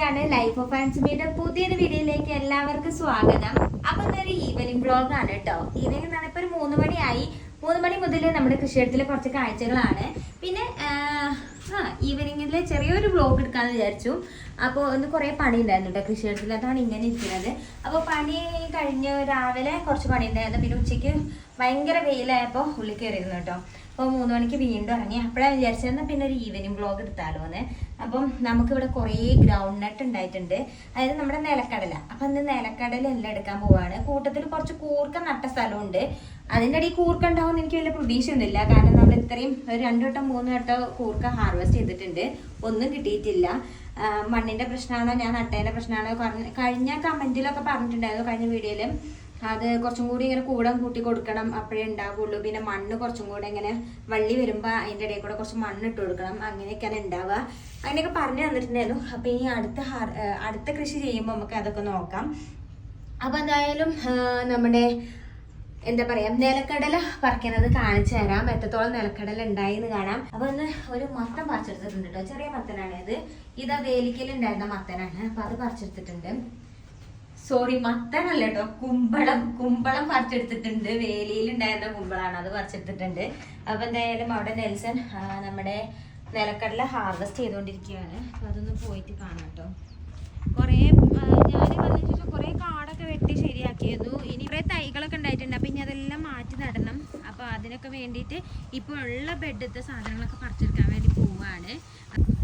ഷാനിയാണ് life of ആൻസുമിയുടെ പുതിയൊരു വീഡിയോയിലേക്ക് എല്ലാവർക്കും സ്വാഗതം. അപ്പൊ ഇന്നൊരു ഈവനിങ് ബ്ലോഗ് ആണ് കേട്ടോ ഈവനിങ് എന്ന് പറഞ്ഞപ്പോ ഒരു മൂന്ന് മണിയായി. മൂന്ന് മണി മുതൽ നമ്മുടെ കൃഷിയിടത്തിലെ കുറച്ച് കാഴ്ചകളാണ്. പിന്നെ ആ ഈവനിങ്ങിൽ ചെറിയൊരു ബ്ലോഗ് എടുക്കാന്ന് വിചാരിച്ചു. അപ്പോൾ ഒന്ന് കുറേ പണി ഉണ്ടായിരുന്നു കേട്ടോ കൃഷിയിടത്തിൽ അതാണ് ഇങ്ങനെ ഇരിക്കുന്നത്. അപ്പോൾ പണി കഴിഞ്ഞ് രാവിലെ കുറച്ച് പണി ഉണ്ടായിരുന്നു പിന്നെ ഉച്ചയ്ക്ക് ഭയങ്കര വെയിലായപ്പോൾ ഉള്ളിൽ കയറിയിരുന്നു കേട്ടോ അപ്പോൾ മൂന്ന് മണിക്ക് വീണ്ടും ഇറങ്ങി. അപ്പോഴാണ് വിചാരിച്ചിരുന്നത് പിന്നെ ഒരു ഈവനിങ് ബ്ലോഗ് എടുത്താലോ എന്ന് അപ്പം നമുക്കിവിടെ കുറേ ഗ്രൗണ്ട് നട്ട് ഉണ്ടായിട്ടുണ്ട്. അതായത് നമ്മുടെ നിലക്കടല. അപ്പം ഇന്ന് നിലക്കടല എല്ലാം എടുക്കാൻ പോവാണ്. കൂട്ടത്തിൽ കുറച്ച് കൂർക്ക നട്ട സ്ഥലമുണ്ട്. അതിന്റെ ഇടയിൽ കൂർക്ക ഉണ്ടാവും എനിക്ക് വലിയ പ്രതീക്ഷയൊന്നുമില്ല. കാരണം നമ്മൾ ഇത്രയും ഒരു രണ്ടു വട്ടം മൂന്ന് വട്ടം കൂർക്ക ഹാർവെസ്റ്റ് ചെയ്തിട്ടുണ്ട്. ഒന്നും കിട്ടിയിട്ടില്ല. മണ്ണിന്റെ പ്രശ്നമാണോ ഞാൻ നട്ടേന്റെ പ്രശ്നമാണോ കഴിഞ്ഞ കമന്റിലൊക്കെ പറഞ്ഞിട്ടുണ്ടായിരുന്നു കഴിഞ്ഞ വീഡിയോയിൽ അത് കുറച്ചും കൂടി ഇങ്ങനെ കൂടം കൂട്ടി കൊടുക്കണം അപ്പോഴേ ഉണ്ടാവുള്ളൂ. പിന്നെ മണ്ണ് കുറച്ചും കൂടെ ഇങ്ങനെ വള്ളി വരുമ്പോൾ അതിന്റെ ഇടയിൽ കൂടെ കുറച്ച് മണ്ണ് ഇട്ട് കൊടുക്കണം. അങ്ങനെയൊക്കെയാണ് ഉണ്ടാവുക. അങ്ങനെയൊക്കെ പറഞ്ഞു തന്നിട്ടുണ്ടായിരുന്നു. അപ്പോൾ ഇനി അടുത്ത അടുത്ത കൃഷി ചെയ്യുമ്പോൾ നമുക്ക് അതൊക്കെ നോക്കാം. അപ്പോൾ എന്തായാലും നമ്മുടെ എന്താ പറയാ നിലക്കടല പറിക്കുന്നത് കാണിച്ചു തരാം. എത്രത്തോളം നിലക്കടല ഉണ്ടായി എന്ന് കാണാം. അപ്പൊ ഒന്ന് ഒരു മത്തം പറിച്ചെടുത്തിട്ടുണ്ട് കേട്ടോ. ചെറിയ മത്തനാണ് ഇത്. ഇതാ വേലിക്കലുണ്ടായിരുന്ന മത്തനാണ്. അപ്പൊ അത് പറിച്ചെടുത്തിട്ടുണ്ട്. സോറി മത്തനല്ല കേട്ടോ കുമ്പളം കുമ്പളം പറിച്ചെടുത്തിട്ടുണ്ട്. വേലിയിൽ ഉണ്ടായിരുന്ന കുമ്പളാണ് അത് പറിച്ചെടുത്തിട്ടുണ്ട്. അപ്പൊ എന്തായാലും അവിടെ നെൽസൺ നമ്മുടെ നിലക്കടല ഹാർവെസ്റ്റ് ചെയ്തുകൊണ്ടിരിക്കുകയാണ്. അപ്പൊ അതൊന്ന് പോയിട്ട് കാണാം കേട്ടോ. കുറേ ഞാൻ വന്നതിന് ശേഷം കുറേ കാടൊക്കെ വെട്ടി ശരിയാക്കിയിരുന്നു. ഇനി കുറേ തൈകളൊക്കെ ഉണ്ടായിട്ടുണ്ട്. അപ്പം ഇനി അതെല്ലാം മാറ്റി നടണം. അപ്പോൾ അതിനൊക്കെ വേണ്ടിയിട്ട് ഇപ്പോൾ ഉള്ള ബെഡത്തെ സാധനങ്ങളൊക്കെ പറിച്ചെടുക്കാൻ വേണ്ടി പോവാണ്.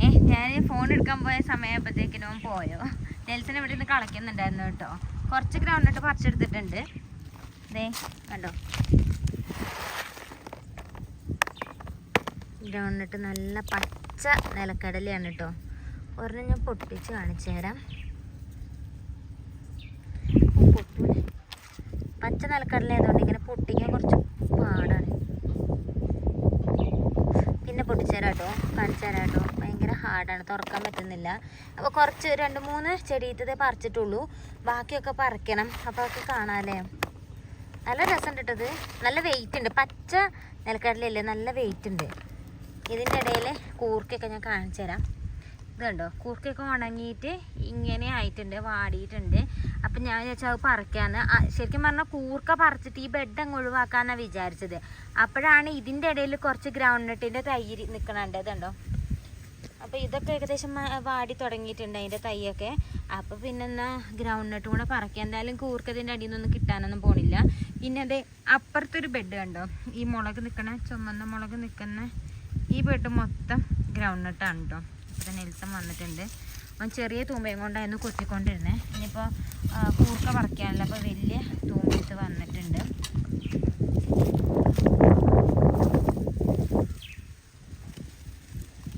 ഏഹ് ഞാൻ ഫോൺ എടുക്കാൻ പോയ സമയമായപ്പോഴത്തേക്കിനും പോയോ? നെൽസൺ ഇവിടെ നിന്ന് കളയ്ക്കുന്നുണ്ടായിരുന്നു കേട്ടോ. കുറച്ച് ഗ്രൗണ്ടിട്ട് പറിച്ചെടുത്തിട്ടുണ്ട്. ദേ കണ്ടോ? ഗ്രൗണ്ടിട്ട് നല്ല പച്ച നിലക്കടലയാണ് കേട്ടോ. ഒരെണ്ണം ഞാൻ പൊട്ടിച്ച് കാണിച്ചു തരാം. പച്ച നിലക്കടല ആയതുകൊണ്ട് ഇങ്ങനെ പൊട്ടിക്കാൻ കുറച്ച് പാടാണ്. പിന്നെ പൊട്ടിച്ചേരാട്ടോ കേട്ടോ. കാണിച്ചു ഭയങ്കര ഹാർഡാണ് തുറക്കാൻ പറ്റുന്നില്ല. അപ്പോൾ കുറച്ച് രണ്ട് മൂന്ന് ചെടിയിട്ടത് പറിച്ചിട്ടുള്ളൂ. ബാക്കിയൊക്കെ പറിക്കണം. അപ്പോൾ അതൊക്കെ കാണാമല്ലേ നല്ല രസമുണ്ട് ഇട്ടത് നല്ല വെയിറ്റ് ഉണ്ട്. പച്ച നിലക്കടലല്ലേ നല്ല വെയിറ്റ് ഉണ്ട്. ഇതിന്റെ ഇടയിൽ കൂർക്കൊക്കെ ഞാൻ കാണിച്ചു തരാം. ഇതുണ്ടോ കണ്ടോ? കൂർക്കൊക്കെ ഉണങ്ങിയിട്ട് ഇങ്ങനെ ആയിട്ടുണ്ട് വാടിയിട്ടുണ്ട്. അപ്പം ഞാൻ വിചാരിച്ചാൽ അത് പറിക്കാന്ന്. ശരിക്കും പറഞ്ഞാൽ കൂർക്ക പറിച്ചിട്ട് ഈ ബെഡ് അങ്ങ് ഒഴിവാക്കാന്നാണ് വിചാരിച്ചത്. അപ്പോഴാണ് ഇതിന്റെ ഇടയിൽ കുറച്ച് ഗ്രൗണ്ട് നട്ടിന്റെ തൈര് നിൽക്കണുണ്ട് ഇതുണ്ടോ അപ്പോൾ ഇതൊക്കെ ഏകദേശം വാടി തുടങ്ങിയിട്ടുണ്ട് അതിന്റെ തൈയൊക്കെ. അപ്പോൾ പിന്നെ എന്നാ ഗ്രൗണ്ട് നട്ട് കൂടെ പറക്കുക എന്തായാലും കൂർക്കതിന്റെ അടിയിൽ നിന്നൊന്നും കിട്ടാനൊന്നും പോണില്ല. പിന്നെ അതെ അപ്പുറത്തൊരു ബെഡ് കണ്ടോ? ഈ മുളക് നിൽക്കണ ചുമന്ന മുളക് നിൽക്കുന്ന ഈ ബെഡ് മൊത്തം ഗ്രൗണ്ട് നട്ടാണ് കേട്ടോ അപ്പോൾ നെൽത്തം വന്നിട്ടുണ്ട്. അവൻ ചെറിയ തൂമ്പയും കൊണ്ടായിരുന്നു കൊത്തിക്കൊണ്ടിരുന്നത് ഇനിയിപ്പോൾ കൂർക്ക പറിക്കാനല്ല അപ്പോൾ വലിയ തൂമ്പ വന്നിട്ടുണ്ട്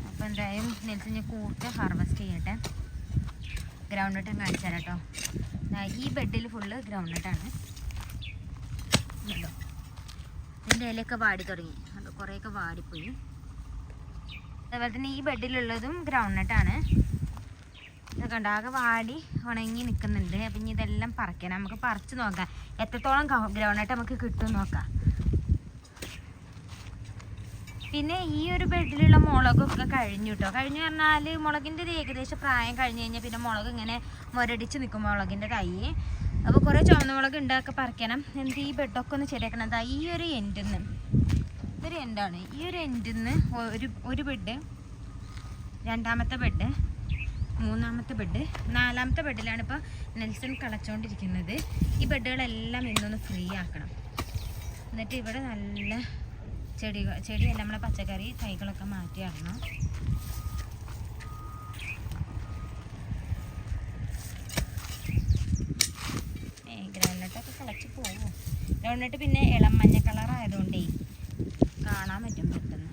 അപ്പോൾ നെൽസൺ ഞാൻ കൂർക്ക ഹാർവെസ്റ്റ് ചെയ്യട്ടെ. ഗ്രൗണ്ട് നട്ട് കാണിച്ചു കേട്ടോ. ഈ ബെഡിൽ ഫുള്ള് ഗ്രൗണ്ട് നട്ടാണ് ഇതിന്റെ ഇലയൊക്കെ വാടി തുടങ്ങി. അത് കുറേയൊക്കെ വാടിപ്പോയി. അതുപോലെ തന്നെ ഈ ബെഡിലുള്ളതും ഗ്രൗണ്ട് നട്ടാണ് ഇതൊക്കെ ഉണ്ട് ആകെ വാടി ഉണങ്ങി നിൽക്കുന്നുണ്ട് അപ്പം ഇനി ഇതെല്ലാം പറിക്കണം. നമുക്ക് പറിച്ച് നോക്കാം. എത്രത്തോളം ഗ്രൗണ്ട് നട്ട് നമുക്ക് കിട്ടും നോക്കാം. പിന്നെ ഈ ഒരു ബെഡിലുള്ള മുളകൊക്കെ കഴിഞ്ഞു കേട്ടോ കഴിഞ്ഞു പറഞ്ഞാൽ മുളകിന്റെ ഒരു ഏകദേശം പ്രായം കഴിഞ്ഞ് കഴിഞ്ഞാൽ പിന്നെ മുളക് ഇങ്ങനെ മുരടിച്ച് നിൽക്കും മുളകിന്റെ തൈ അപ്പോൾ കുറേ ചുവന്ന മുളക് ഉണ്ടാക്കി പറിക്കണം. എന്നിട്ട് ഈ ബെഡൊക്കെ ഒന്ന് ശരിയാക്കണം. ഈ ഒരു എൻഡിൽ നിന്ന് ഇതൊരു എൻഡാണ്. ഈ ഒരു എൻഡിൽ നിന്ന് ഒരു ഒരു ബെഡ് രണ്ടാമത്തെ ബെഡ് മൂന്നാമത്തെ ബെഡ് നാലാമത്തെ ബെഡിലാണ് ഇപ്പോൾ നെൽസൺ കളച്ചുകൊണ്ടിരിക്കുന്നത് ഈ ബെഡുകളെല്ലാം ഇന്നൊന്ന് ഫ്രീ ആക്കണം. എന്നിട്ട് ഇവിടെ നല്ല ചെടികൾ ചെടിയല്ല നമ്മളെ പച്ചക്കറി തൈകളൊക്കെ മാറ്റി ഗ്രൗണ്ട്നട്ടൊക്കെ കളച്ച് പോകും ഗ്രൗണ്ടിട്ട് പിന്നെ ഇളം മഞ്ഞ കളർ ആയതുകൊണ്ടേ കാണാൻ പറ്റും പെട്ടെന്ന്.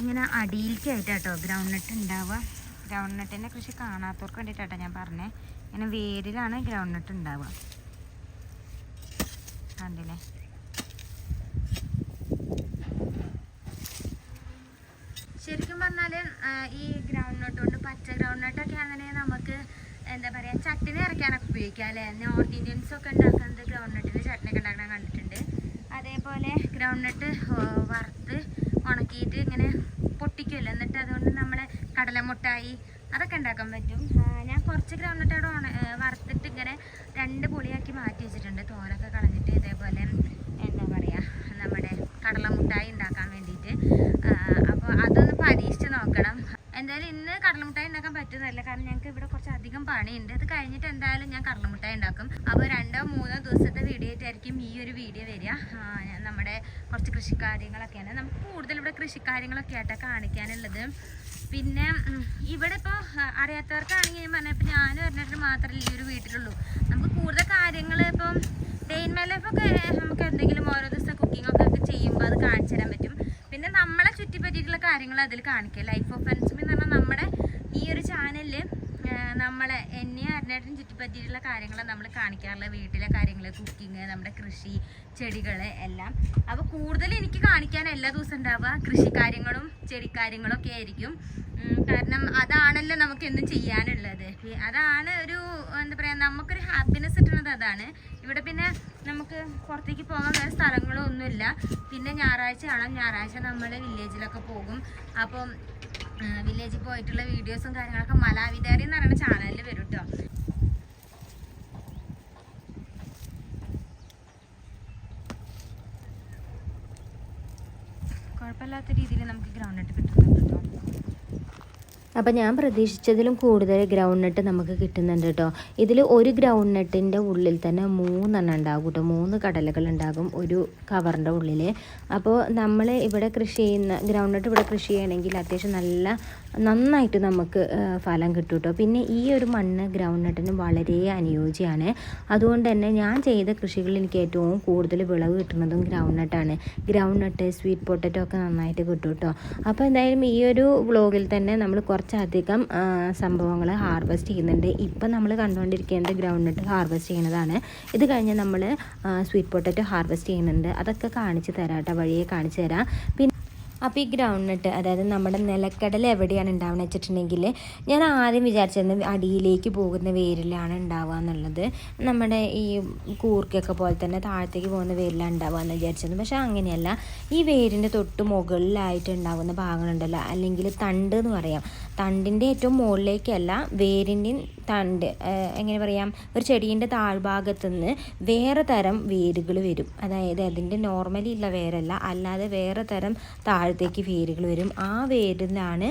ഇങ്ങനെ അടിയിലേക്കായിട്ടാട്ടോ ഗ്രൗണ്ട് നട്ട് ഉണ്ടാവുക. ഗ്രൗണ്ട് നട്ടിന്റെ കൃഷി കാണാത്തവർക്ക് വേണ്ടിയിട്ടാട്ടോ ഞാൻ പറഞ്ഞേ. ഇങ്ങനെ വേരിലാണ് ഗ്രൗണ്ട് നട്ട് ഉണ്ടാവുക. കണ്ടില്ലേ? ശരിക്കും പറഞ്ഞാൽ ഈ ഗ്രൗണ്ട് നട്ട് കൊണ്ട് പച്ച ഗ്രൗണ്ട് നട്ടൊക്കെ അങ്ങനെ നമുക്ക് എന്താ പറയുക ചട്ടിനി ഇറക്കാനൊക്കെ ഉപയോഗിക്കാം അല്ലേ? നോർത്ത് ഇന്ത്യൻസൊക്കെ ഉണ്ടാക്കുന്നത് ഗ്രൗണ്ട് നട്ടിന്റെ ചട്ടിനൊക്കെ ഉണ്ടാക്കാൻ കണ്ടിട്ടുണ്ട്. അതേപോലെ ഗ്രൗണ്ട് നട്ട് വറുത്ത് ഉണക്കിയിട്ട് ഇങ്ങനെ പൊട്ടിക്കുമല്ലോ എന്നിട്ട് അതുകൊണ്ട് നമ്മളെ കടലമുട്ടായി അതൊക്കെ ഉണ്ടാക്കാൻ പറ്റും. ഞാൻ കുറച്ച് ഗ്രൗണ്ട് അവിടെ വറുത്തിട്ട് ഇങ്ങനെ രണ്ട് പൊളിയാക്കി മാറ്റി വെച്ചിട്ടുണ്ട്. തോരൊക്കെ കളഞ്ഞിട്ട് ഇതേപോലെ എന്താ പറയുക നമ്മുടെ കടലമുട്ടായി ഉണ്ടാക്കാൻ വേണ്ടിയിട്ട്. അപ്പോൾ അതൊന്ന് പരീക്ഷിച്ച് നോക്കണം. എന്തായാലും ഇന്ന് കടലമുട്ടായി ഉണ്ടാക്കാൻ പറ്റുന്നതല്ല. കാരണം ഞങ്ങൾക്ക് ഇവിടെ കുറച്ച് അധികം പണിയുണ്ട്. അത് കഴിഞ്ഞിട്ട് എന്തായാലും ഞാൻ കടലമുട്ടായി ഉണ്ടാക്കും. അപ്പോൾ രണ്ടോ മൂന്നോ ദിവസത്തെ വീഡിയോ ആയിട്ടായിരിക്കും ഈ ഒരു വീഡിയോ വരിക. നമ്മുടെ കുറച്ച് കൃഷിക്കാര്യങ്ങളൊക്കെയാണ്. നമുക്ക് കൂടുതൽ ഇവിടെ കൃഷിക്കാര്യങ്ങളൊക്കെ ആയിട്ടാണ് കാണിക്കാനുള്ളത്. പിന്നെ ഇവിടെ ഇപ്പോൾ അറിയാത്തവർക്കാണെങ്കിൽ ഞാൻ പറഞ്ഞപ്പോൾ ഞാനും പറഞ്ഞിട്ട് മാത്രമല്ല ഈ ഒരു വീട്ടിലുള്ളൂ. നമുക്ക് കൂടുതൽ കാര്യങ്ങൾ ഇപ്പം ഡേ ഇൻ മൈ ലൈഫൊക്കെ നമുക്ക് എന്തെങ്കിലും ഓരോ ദിവസം കുക്കിംഗ് ഒക്കെ ചെയ്യുമ്പോൾ അത് കാണിച്ചു തരാൻ പറ്റും. പിന്നെ നമ്മളെ ചുറ്റിപ്പറ്റിയിട്ടുള്ള കാര്യങ്ങൾ അതിൽ കാണിക്കുക ലൈഫ് ഓഫ് എൻസ് എന്ന് പറഞ്ഞാൽ നമ്മുടെ ഈ ഒരു ചാനലിൽ നമ്മളെ എന്നെ അരുണേട്ടനും ചുറ്റിപ്പറ്റിയിട്ടുള്ള കാര്യങ്ങൾ നമ്മൾ കാണിക്കാറുള്ള വീട്ടിലെ കാര്യങ്ങൾ കുക്കിങ് നമ്മുടെ കൃഷി ചെടികൾ എല്ലാം. അപ്പോൾ കൂടുതൽ എനിക്ക് കാണിക്കാൻ എല്ലാ ദിവസവും ഉണ്ടാവുക. കൃഷിക്കാര്യങ്ങളും ചെടിക്കാര്യങ്ങളും ഒക്കെ ആയിരിക്കും. കാരണം അതാണല്ലോ നമുക്ക് എന്തും ചെയ്യാനുള്ളത്. അതാണ് ഒരു എന്താ പറയുക നമുക്കൊരു ഹാപ്പിനെസ് കിട്ടുന്നത് അതാണ്. ഇവിടെ പിന്നെ നമുക്ക് പുറത്തേക്ക് പോകാൻ വേറെ സ്ഥലങ്ങളോ ഒന്നുമില്ല. പിന്നെ ഞായറാഴ്ച ആണോ ഞായറാഴ്ച നമ്മൾ വില്ലേജിലൊക്കെ പോകും. അപ്പം വില്ലേജിൽ പോയിട്ടുള്ള വീഡിയോസും കാര്യങ്ങളൊക്കെ മലാവിതാരി എന്ന് പറയുന്ന ചാനലിൽ വരും കേട്ടോ കുഴപ്പമില്ലാത്ത രീതിയിൽ നമുക്ക് ഗ്രൗണ്ട് നട്ട് കിട്ടുന്നുണ്ട്. കേട്ടോ അപ്പം ഞാൻ പ്രതീക്ഷിച്ചതിലും കൂടുതൽ ഗ്രൗണ്ട് നട്ട് നമുക്ക് കിട്ടുന്നുണ്ട് കേട്ടോ ഇതിൽ ഒരു ഗ്രൗണ്ട് നട്ടിന്റെ ഉള്ളിൽ തന്നെ മൂന്നെണ്ണം ഉണ്ടാകും കേട്ടോ മൂന്ന് കടലകൾ ഉണ്ടാകും ഒരു കവറിന്റെ ഉള്ളിൽ അപ്പോൾ നമ്മൾ ഇവിടെ കൃഷി ചെയ്യുന്ന ഗ്രൗണ്ട് നട്ട് ഇവിടെ കൃഷി ചെയ്യണമെങ്കിൽ അത്യാവശ്യം നല്ല നന്നായിട്ട് നമുക്ക് ഫലം കിട്ടും കേട്ടോ പിന്നെ ഈ ഒരു മണ്ണ് ഗ്രൗണ്ട് നട്ടിന് വളരെ അനുയോജ്യമാണ്. അതുകൊണ്ട് തന്നെ ഞാൻ ചെയ്ത കൃഷികളിൽ എനിക്ക് ഏറ്റവും കൂടുതൽ വിളവ് കിട്ടുന്നതും ഗ്രൗണ്ട് നട്ടാണ് ഗ്രൗണ്ട് നട്ട് സ്വീറ്റ് പൊട്ടറ്റോ ഒക്കെ നന്നായിട്ട് കിട്ടും കേട്ടോ അപ്പോൾ എന്തായാലും ഈ ഒരു വ്ളോഗിൽ തന്നെ നമ്മൾ കുറച്ചധികം സംഭവങ്ങൾ ഹാർവെസ്റ്റ് ചെയ്യുന്നുണ്ട്. ഇപ്പം നമ്മൾ കണ്ടുകൊണ്ടിരിക്കുന്നത് ഗ്രൗണ്ട് നട്ട് ഹാർവെസ്റ്റ് ചെയ്യുന്നതാണ്. ഇത് കഴിഞ്ഞ് നമ്മൾ സ്വീറ്റ് പൊട്ടറ്റോ ഹാർവെസ്റ്റ് ചെയ്യുന്നുണ്ട്. അതൊക്കെ കാണിച്ച് തരാം കേട്ടോ വഴിയെ കാണിച്ച് തരാം. പിന്നെ അപ്പോൾ ഈ ഗ്രൗണ്ട് നട്ട് അതായത് നമ്മുടെ നിലക്കടല എവിടെയാണ് ഉണ്ടാവുക വെച്ചിട്ടുണ്ടെങ്കിൽ ഞാൻ ആദ്യം വിചാരിച്ചിരുന്നത് അടിയിലേക്ക് പോകുന്ന വേരിലാണ് ഉണ്ടാവുക എന്നുള്ളത്. നമ്മുടെ ഈ കൂർക്കൊക്കെ പോലെ തന്നെ താഴത്തേക്ക് പോകുന്ന വേരിലാണ് ഉണ്ടാവുക എന്ന് വിചാരിച്ചിരുന്നു പക്ഷേ അങ്ങനെയല്ല. ഈ വേരിന്റെ തൊട്ട് മുകളിലായിട്ട് ഉണ്ടാകുന്ന ഭാഗങ്ങളുണ്ടല്ലോ. അല്ലെങ്കിൽ തണ്ട് എന്ന് പറയാം. തണ്ടിന്റെ ഏറ്റവും മുകളിലേക്കല്ല വേരിന്റെയും തണ്ട് എങ്ങനെ പറയാം? ഒരു ചെടീന്റെ താഴ്ഭാഗത്തു നിന്ന് വേറെ തരം വേരുകൾ വരും. അതായത് അതിന്റെ നോർമലി ഉള്ള വേരല്ല. അല്ലാതെ വേറെ തരം താഴത്തേക്ക് വേരുകൾ വരും. ആ വേരിലാണ്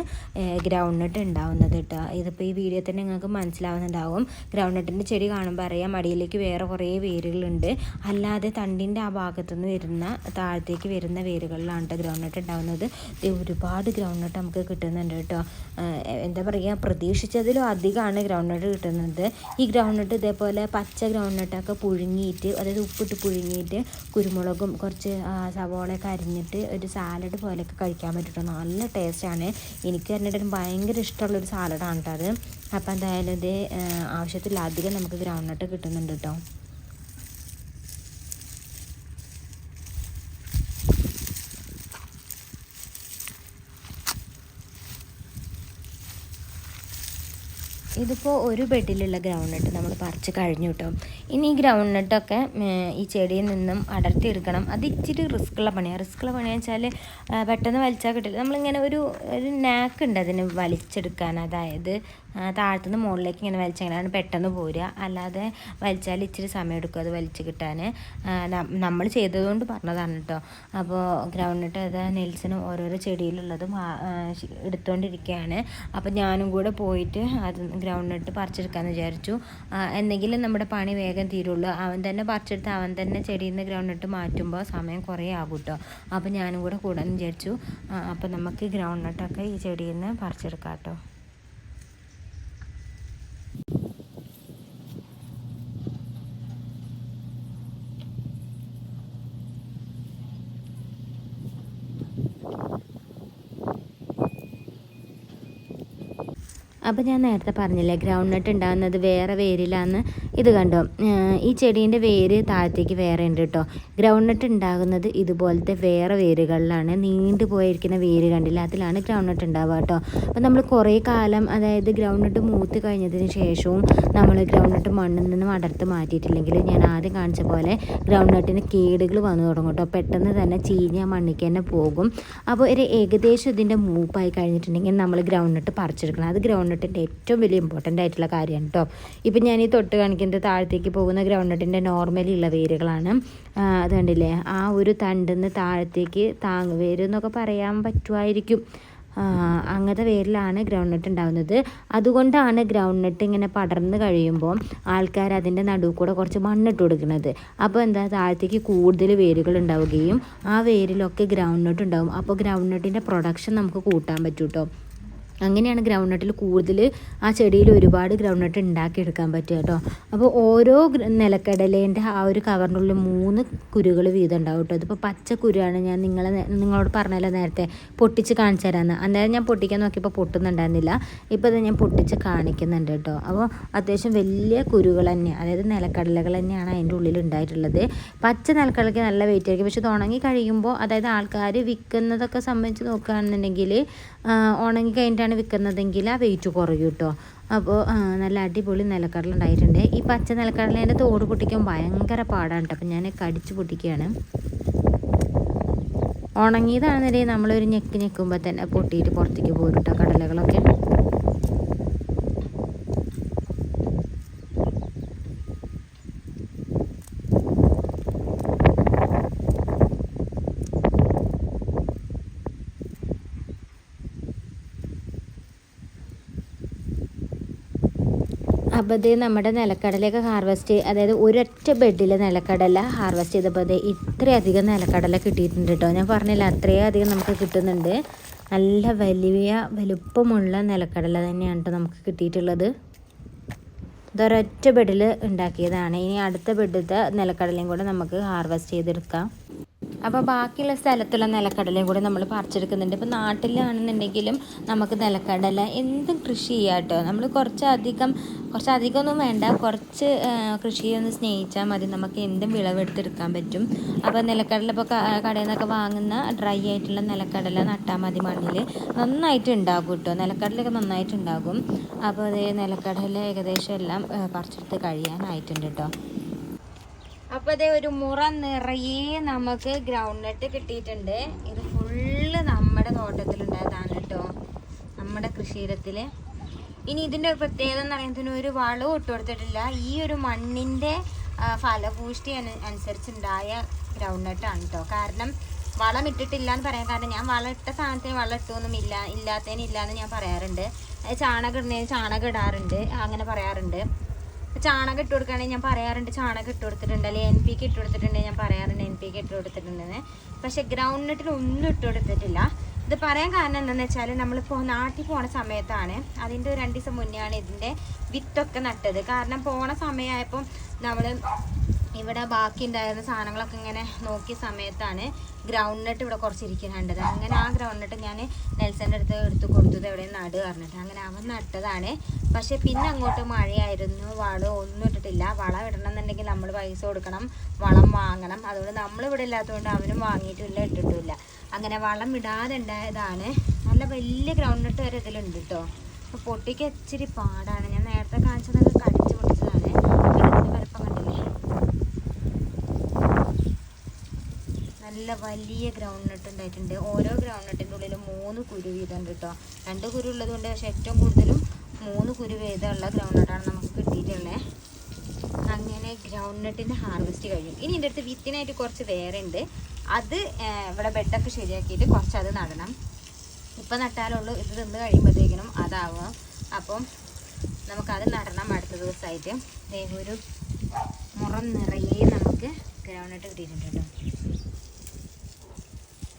ഗ്രൗണ്ട് നട്ട് ഉണ്ടാവുന്നത് കേട്ടോ ഇതിപ്പോൾ ഈ വീഡിയോ തന്നെ നിങ്ങൾക്ക് മനസ്സിലാവുന്നുണ്ടാവും. ഗ്രൗണ്ട് നട്ടിന്റെ ചെടി കാണുമ്പോൾ അറിയാം അടിയിലേക്ക് വേറെ കുറേ വേരുകളുണ്ട്. അല്ലാതെ തണ്ടിന്റെ ആ ഭാഗത്തുനിന്ന് വരുന്ന താഴത്തേക്ക് വരുന്ന വേരുകളിലാണ് കേട്ടോ ഗ്രൗണ്ട് നട്ട് ഉണ്ടാവുന്നത്. ഒരുപാട് ഗ്രൗണ്ട് നട്ട് നമുക്ക് കിട്ടുന്നുണ്ട് കേട്ടോ എന്താ പറയുക പ്രതീക്ഷിച്ചതിലും അധികമാണ് ഗ്രൗണ്ട് നട്ട് കിട്ടുന്നത്. ഈ ഗ്രൗണ്ട് നട്ട് ഇതേപോലെ പച്ച ഗ്രൗണ്ട് നട്ടൊക്കെ പുഴുങ്ങിയിട്ട് അതായത് ഉപ്പിട്ട് പുഴുങ്ങിയിട്ട് കുരുമുളകും കുറച്ച് സവോളയൊക്കെ അരിഞ്ഞിട്ട് ഒരു സാലഡ് പോലെയൊക്കെ കഴിക്കാൻ പറ്റും നല്ല ടേസ്റ്റാണ് എനിക്ക് പറഞ്ഞിട്ട് ഭയങ്കര ഇഷ്ടമുള്ളൊരു സാലഡാണ് കേട്ടോ അത്. അപ്പോൾ എന്തായാലും ഇത് ആവശ്യത്തിലധികം നമുക്ക് ഗ്രൗണ്ട് നട്ട് കിട്ടുന്നുണ്ട് കേട്ടോ ഇതിപ്പോൾ ഒരു ബെഡിലുള്ള ഗ്രൗണ്ട് നട്ട് നമ്മൾ പറിച്ച് കഴിഞ്ഞു കേട്ടോ ഇനി ഈ ഗ്രൗണ്ട് നട്ടൊക്കെ ഈ ചെടിയിൽ നിന്നും അടർത്തിയെടുക്കണം. അത് ഇച്ചിരി റിസ്ക്കുള്ള പണിയാണ് റിസ്ക്കുള്ള പണിയെന്ന് വെച്ചാൽ പെട്ടെന്ന് വലിച്ചാൽ കിട്ടില്ല. നമ്മളിങ്ങനെ ഒരു ഒരു നാക്ക് ഉണ്ട് അതിന് വലിച്ചെടുക്കാൻ. അതായത് താഴത്തുനിന്ന് മുകളിലേക്ക് ഇങ്ങനെ വലിച്ചങ്ങനെയാണ് പെട്ടെന്ന് പോരുക. അല്ലാതെ വലിച്ചാൽ ഇച്ചിരി സമയം എടുക്കും അത് വലിച്ച് കിട്ടാൻ. നമ്മൾ ചെയ്തതുകൊണ്ട് പറഞ്ഞതാണ് കേട്ടോ. അപ്പോൾ ഗ്രൗണ്ടിട്ട് അത് നെൽസിനും ഓരോരോ ചെടിയിലുള്ളതും എടുത്തുകൊണ്ടിരിക്കുകയാണ് അപ്പോൾ ഞാനും കൂടെ പോയിട്ട് അത് ഗ്രൗണ്ടിട്ട് പറിച്ചെടുക്കാമെന്ന് വിചാരിച്ചു. എന്തെങ്കിലും നമ്മുടെ പണി വേഗം തീരുള്ളൂ. അവൻ തന്നെ പറിച്ചെടുത്ത് അവൻ തന്നെ ചെടിയിൽ നിന്ന് ഗ്രൗണ്ടിട്ട് മാറ്റുമ്പോൾ സമയം കുറേ ആകും കേട്ടോ. അപ്പോൾ ഞാനും കൂടെ കൂടാമെന്ന് വിചാരിച്ചു. അപ്പോൾ നമുക്ക് ഗ്രൗണ്ടിട്ടൊക്കെ ഈ ചെടിയിൽ നിന്ന് പറിച്ചെടുക്കാം കേട്ടോ. അപ്പോൾ ഞാൻ നേരത്തെ പറഞ്ഞില്ലേ ഗ്രൗണ്ട് നട്ട് ഉണ്ടാകുന്നത് വേറെ വേരിലാന്ന്. ഇത് കണ്ടോ? ഈ ചെടീന്റെ വേര് താഴത്തേക്ക് വേറെ ഉണ്ട് കേട്ടോ ഗ്രൗണ്ട് നട്ട് ഉണ്ടാകുന്നത് ഇതുപോലത്തെ വേറെ വേരുകളിലാണ്. നീണ്ടു പോയിരിക്കുന്ന വേര് കണ്ടില്ല? അതിലാണ് ഗ്രൗണ്ട് നട്ട് ഉണ്ടാവുക കേട്ടോ അപ്പോൾ നമ്മൾ കുറേ കാലം അതായത് ഗ്രൗണ്ട് നട്ട് മൂത്ത് കഴിഞ്ഞതിന് ശേഷവും നമ്മൾ ഗ്രൗണ്ട് നട്ട് മണ്ണിൽ നിന്ന് അടർത്ത് മാറ്റിയിട്ടില്ലെങ്കിൽ ഞാൻ ആദ്യം കാണിച്ച പോലെ ഗ്രൗണ്ട് നട്ടിന് കേടുകൾ വന്നു തുടങ്ങും കേട്ടോ പെട്ടെന്ന് തന്നെ ചീഞ്ഞ മണ്ണിക്ക് തന്നെ പോകും. അപ്പോൾ ഒരു ഏകദേശം ഇതിന്റെ മൂപ്പായി കഴിഞ്ഞിട്ടുണ്ടെങ്കിൽ നമ്മൾ ഗ്രൗണ്ട് നട്ട് പറിച്ചെടുക്കണം. അത് ഗ്രൗണ്ട് നട്ടിന്റെ ഏറ്റവും വലിയ ഇമ്പോർട്ടന്റ് ആയിട്ടുള്ള കാര്യമാണ് കേട്ടോ ഇപ്പം ഞാൻ ഈ തൊട്ട് കാണിക്കുന്നത് താഴത്തേക്ക് പോകുന്ന ഗ്രൗണ്ട് നട്ടിന്റെ നോർമലി ഉള്ള വേരുകളാണ്. അത് കണ്ടില്ലേ? ആ ഒരു തണ്ടിന്ന് താഴത്തേക്ക് താങ്ങ് വേര് എന്നൊക്കെ പറയാൻ പറ്റുമായിരിക്കും. അങ്ങനത്തെ വേരിലാണ് ഗ്രൗണ്ട് നട്ട് ഉണ്ടാകുന്നത് അതുകൊണ്ടാണ് ഗ്രൗണ്ട് നട്ട് ഇങ്ങനെ പടർന്ന് കഴിയുമ്പോൾ ആൾക്കാർ അതിന്റെ നടുവ് കൂടെ കുറച്ച് മണ്ണിട്ട് കൊടുക്കുന്നത്. അപ്പോൾ എന്താ? താഴത്തേക്ക് കൂടുതൽ വേരുകൾ ഉണ്ടാവുകയും ആ വേരിലൊക്കെ ഗ്രൗണ്ട് നട്ട് ഉണ്ടാവും. അപ്പോൾ ഗ്രൗണ്ട് നട്ടിന്റെ പ്രൊഡക്ഷൻ നമുക്ക് കൂട്ടാൻ പറ്റൂട്ടോ. അങ്ങനെയാണ് ഗ്രൗണ്ട് നട്ടിൽ കൂടുതൽ ആ ചെടിയിൽ ഒരുപാട് ഗ്രൗണ്ട് നട്ട് ഉണ്ടാക്കിയെടുക്കാൻ പറ്റുക കേട്ടോ. അപ്പോൾ ഓരോ നിലക്കടലേന്റെ ആ ഒരു കവറിനുള്ളിൽ മൂന്ന് കുരുകൾ വീതം ഉണ്ടാവും കേട്ടോ. ഇതിപ്പോൾ പച്ച കുരുവാണ്. ഞാൻ നിങ്ങളെ നിങ്ങളോട് പറഞ്ഞല്ലോ നേരത്തെ പൊട്ടിച്ച് കാണിച്ചു തരാമെന്ന്. അന്നേരം ഞാൻ പൊട്ടിക്കാൻ നോക്കിയപ്പോൾ പൊട്ടുന്നുണ്ടായിരുന്നില്ല. ഇപ്പോൾ ഇത് ഞാൻ പൊട്ടിച്ച് കാണിക്കുന്നുണ്ട് കേട്ടോ. അപ്പോൾ അത്യാവശ്യം വലിയ കുരുകൾ തന്നെ അതായത് നിലക്കടലകൾ തന്നെയാണ് അതിന്റെ ഉള്ളിൽ ഉണ്ടായിട്ടുള്ളത്. പച്ച നിലക്കടലയ്ക്ക് നല്ല വെയിറ്റ് ആയിരിക്കും. പക്ഷേ ഉണങ്ങി കഴിയുമ്പോൾ അതായത് ആൾക്കാർ വിൽക്കുന്നതൊക്കെ സംബന്ധിച്ച് നോക്കുകയാണെന്നുണ്ടെങ്കിൽ ഉണങ്ങി കഴിഞ്ഞിട്ടാണ് വിൽക്കുന്നതെങ്കിൽ ആ വെയിറ്റ് കുറയും കേട്ടോ അപ്പോൾ നല്ല അടിപൊളി നിലക്കടല ഉണ്ടായിട്ടുണ്ട് ഈ പച്ച നിലക്കടലേന്റെ തോട് പൊട്ടിക്കാൻ ഭയങ്കര പാടാണ് കേട്ടോ അപ്പോൾ ഞാൻ കടിച്ച് പൊട്ടിക്കുകയാണ്. ഉണങ്ങിയതാണെന്നുണ്ടെങ്കിൽ നമ്മളൊരു ഞെക്ക് ഞെക്കുമ്പോൾ തന്നെ പൊട്ടിയിട്ട് പുറത്തേക്ക് പോരും കേട്ടോ കടലകളൊക്കെ. അപ്പോൾ നമ്മുടെ നിലക്കടലയൊക്കെ ഹാർവെസ്റ്റ് അതായത് ഒരൊറ്റ ബെഡിൽ നിലക്കടല ഹാർവെസ്റ്റ് ചെയ്തപ്പോൾ ഇത് ഇത്രയധികം നിലക്കടല കിട്ടിയിട്ടുണ്ട് കേട്ടോ ഞാൻ പറഞ്ഞില്ല അത്രയും അധികം നമുക്ക് കിട്ടുന്നുണ്ട്. നല്ല വലിയ വലുപ്പമുള്ള നിലക്കടല തന്നെയാണ് കേട്ടോ നമുക്ക് കിട്ടിയിട്ടുള്ളത്. ഇതൊരൊറ്റ ബെഡിൽ ഉണ്ടാക്കിയതാണ്. ഇനി അടുത്ത ബെഡിലത്തെ നിലക്കടലയും കൂടെ നമുക്ക് ഹാർവെസ്റ്റ് ചെയ്തെടുക്കാം. അപ്പോൾ ബാക്കിയുള്ള സ്ഥലത്തുള്ള നിലക്കടലയും കൂടെ നമ്മൾ പറിച്ചെടുക്കുന്നുണ്ട്. ഇപ്പോൾ നാട്ടിലാണെന്നുണ്ടെങ്കിലും നമുക്ക് നിലക്കടല എന്തും കൃഷി ചെയ്യാം കേട്ടോ. നമ്മൾ കുറച്ചധികം കുറച്ചധികം ഒന്നും വേണ്ട. കുറച്ച് കൃഷിയെ ഒന്ന് സ്നേഹിച്ചാൽ മതി. നമുക്ക് എന്തും വിളവെടുത്തെടുക്കാൻ പറ്റും. അപ്പോൾ നിലക്കടല ഇപ്പോൾ കടയിൽ നിന്നൊക്കെ വാങ്ങുന്ന ഡ്രൈ ആയിട്ടുള്ള നിലക്കടല നട്ടാൽ മതി മണ്ണിൽ നന്നായിട്ട് ഉണ്ടാകും കേട്ടോ. നിലക്കടലൊക്കെ നന്നായിട്ട് ഉണ്ടാകും. അപ്പോൾ അതേ നിലക്കടല ഏകദേശം എല്ലാം പറിച്ചെടുത്ത് കഴിയാനായിട്ടുണ്ട് കേട്ടോ. അപ്പൊ ഇതേ ഒരു മുറ നിറയെ നമുക്ക് ഗ്രൗണ്ട് നട്ട് കിട്ടിയിട്ടുണ്ട്. ഇത് ഫുള്ള് നമ്മുടെ തോട്ടത്തിലുണ്ടായതാണ് കേട്ടോ. നമ്മുടെ കൃഷിയിടത്തിൽ. ഇനി ഇതിന്റെ പ്രത്യേകത എന്ന് പറയുന്നതിന് ഒരു വളവും ഇട്ട് കൊടുത്തിട്ടില്ല. ഈ ഒരു മണ്ണിന്റെ ഫലപൂഷ്ടി അനു- അനുസരിച്ചുണ്ടായ ഗ്രൗണ്ട് നട്ടാണ് കേട്ടോ. കാരണം വളം ഇട്ടിട്ടില്ല എന്ന് പറയാൻ കാരണം ഞാൻ വളം ഇട്ട സാധനത്തിന് വളം ഇട്ടൊന്നും ഇല്ല ഇല്ലാത്തതിന് ഇല്ല എന്ന് ഞാൻ പറയാറുണ്ട്. ചാണകം ഇടുന്നതിന് ചാണകം ഇടാറുണ്ട് അങ്ങനെ പറയാറുണ്ട്. ചാണകം ഇട്ട് കൊടുക്കുകയാണെങ്കിൽ ഞാൻ പറയാറുണ്ട് ചാണകം ഇട്ട് കൊടുത്തിട്ടുണ്ട്. അല്ലെങ്കിൽ എൻ പി കെ ഇട്ട് കൊടുത്തിട്ടുണ്ട് ഞാൻ പറയാറുണ്ട് എൻ കെ ഇട്ട് കൊടുത്തിട്ടുണ്ടെന്ന്. പക്ഷെ ഗ്രൗണ്ട് നട്ടിൽ ഒന്നും ഇട്ട് കൊടുത്തിട്ടില്ല. ഇത് പറയാൻ കാരണം എന്താണെന്ന് വെച്ചാൽ നമ്മളിപ്പോൾ നാട്ടിൽ പോണ സമയത്താണ് അതിന്റെ രണ്ട് ദിവസം മുന്നെയാണ് ഇതിന്റെ വിത്തൊക്കെ നട്ടത്. കാരണം പോണ സമയമായപ്പം നമ്മൾ ഇവിടെ ബാക്കി ഉണ്ടായിരുന്ന സാധനങ്ങളൊക്കെ ഇങ്ങനെ നോക്കിയ സമയത്താണ് ഗ്രൗണ്ട് നട്ട് ഇവിടെ കുറച്ച് ഇരിക്കുന്നുണ്ടത് അങ്ങനെ ആ ഗ്രൗണ്ട് നട്ട് ഞാൻ നെൽസന്റെ അടുത്ത് എടുത്ത് കൊടുത്തത് എവിടെ നട് പറഞ്ഞിട്ട്. അങ്ങനെ അവൻ നട്ടതാണ്. പക്ഷേ പിന്നെ അങ്ങോട്ട് മഴയായിരുന്നു. വളം ഒന്നും ഇട്ടിട്ടില്ല. വളം ഇടണം എന്നുണ്ടെങ്കിൽ നമ്മൾ പൈസ കൊടുക്കണം. വളം വാങ്ങണം. അതുകൊണ്ട് നമ്മളിവിടെ ഇല്ലാത്തതുകൊണ്ട് അവനും വാങ്ങിയിട്ടില്ല ഇട്ടിട്ടില്ല അങ്ങനെ വളം ഇടാതെ ഉണ്ടായതാണ്. നല്ല വലിയ ഗ്രൗണ്ട് നട്ട് വരെ ഇതിലുണ്ട് കേട്ടോ. അപ്പോൾ പൊട്ടിക്ക് ഇച്ചിരി പാടാണ്. ഞാൻ നേരത്തെ കാണിച്ചതൊക്കെ കടിച്ച് പൊട്ടിച്ചതാണ് ഇതിന്റെ വലുപ്പം കണ്ടില്ലേ നല്ല വലിയ ഗ്രൗണ്ട് നട്ട് ഉണ്ടായിട്ടുണ്ട്. ഓരോ ഗ്രൗണ്ട് നട്ടിന്റെ ഉള്ളിൽ മൂന്ന് കുരു വീതമുണ്ട് കേട്ടോ രണ്ട് കുരു ഉള്ളത് കൊണ്ട് പക്ഷേ ഏറ്റവും കൂടുതലും മൂന്ന് കുരു വീതമുള്ള ഗ്രൗണ്ട് നട്ടാണ് നമുക്ക് കിട്ടിയിട്ടുള്ളത് അങ്ങനെ ഗ്രൗണ്ട് നട്ടിന്റെ ഹാർവെസ്റ്റ് കഴിഞ്ഞു. ഇനി എന്റെ അടുത്ത് വിത്തിനായിട്ട് കുറച്ച് വേറെ ഉണ്ട്. അത് ഇവിടെ ബെഡൊക്കെ ശരിയാക്കിയിട്ട് കുറച്ച് അത് നടണം. ഇപ്പം നട്ടാലുള്ളൂ. ഇത് തിന്ന് കഴിയുമ്പോഴത്തേക്കിനും അതാവും. അപ്പം നമുക്കത് നടണം അടുത്ത ദിവസമായിട്ട്. ഒരു മുറം നിറയെ നമുക്ക് ഗ്രൗണ്ട് നട്ട് കിട്ടിയിട്ടുണ്ട് കേട്ടോ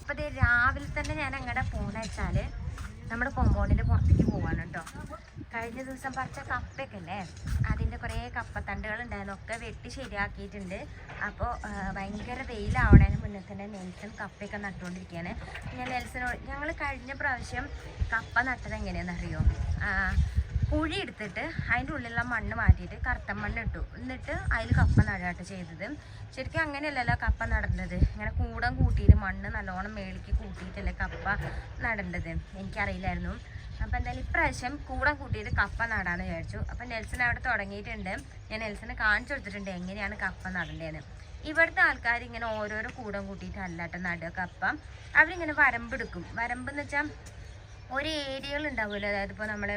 അപ്പോൾ രാവിലെ തന്നെ ഞാൻ അങ്ങോട്ട് പോകണമെന്ന് വെച്ചാൽ നമ്മുടെ കോമ്പൗണ്ടിന്റെ പുറത്തേക്ക് പോവാണ് കേട്ടോ കഴിഞ്ഞ ദിവസം പറിച്ച കപ്പയൊക്കെ അല്ലേ അതിന്റെ കുറേ കപ്പത്തണ്ടുകൾ ഉണ്ടായിരുന്നു ഒക്കെ വെട്ടി ശരിയാക്കിയിട്ടുണ്ട്. അപ്പോൾ ഭയങ്കര വെയിലാവണേന് മുന്നേ തന്നെ നെൽസൺ കപ്പയൊക്കെ നട്ടുകൊണ്ടിരിക്കുകയാണ് ഞാൻ നെൽസനോട് ഞങ്ങൾ കഴിഞ്ഞ പ്രാവശ്യം കപ്പ നട്ടത് എങ്ങനെയാണെന്ന് അറിയോ കുഴി എടുത്തിട്ട് അതിന്റെ ഉള്ളിലുള്ള മണ്ണ് മാറ്റിയിട്ട് കറുത്ത മണ്ണ് ഇട്ടു എന്നിട്ട് അതിൽ കപ്പ നടട്ട് ചെയ്തത്. ശരിക്കും അങ്ങനെയല്ലല്ലോ കപ്പ നടേണ്ടത് ഇങ്ങനെ കൂടം കൂട്ടിയിട്ട് മണ്ണ് നല്ലോണം മേളിക്ക് കൂട്ടിയിട്ടല്ലേ കപ്പ നടേണ്ടത് എനിക്കറിയില്ലായിരുന്നു. അപ്പം എന്തായാലും ഇപ്രാവശ്യം കൂടം കൂട്ടിയിട്ട് കപ്പ നടാന്ന് വിചാരിച്ചു. അപ്പം നെൽസൺ അവിടെ തുടങ്ങിയിട്ടുണ്ട്. ഞാൻ നെൽസന് കാണിച്ചു കൊടുത്തിട്ടുണ്ട് എങ്ങനെയാണ് കപ്പ നടേണ്ടതെന്ന് ഇവിടുത്തെ ആൾക്കാർ ഇങ്ങനെ ഓരോരോ കൂടം കൂട്ടിയിട്ടല്ല കേട്ടോ നടുക കപ്പ. അവരിങ്ങനെ വരമ്പെടുക്കും വരമ്പെന്ന് വെച്ചാൽ ഒരു ഏരിയകൾ ഉണ്ടാവുമല്ലോ അതായത് ഇപ്പോൾ നമ്മൾ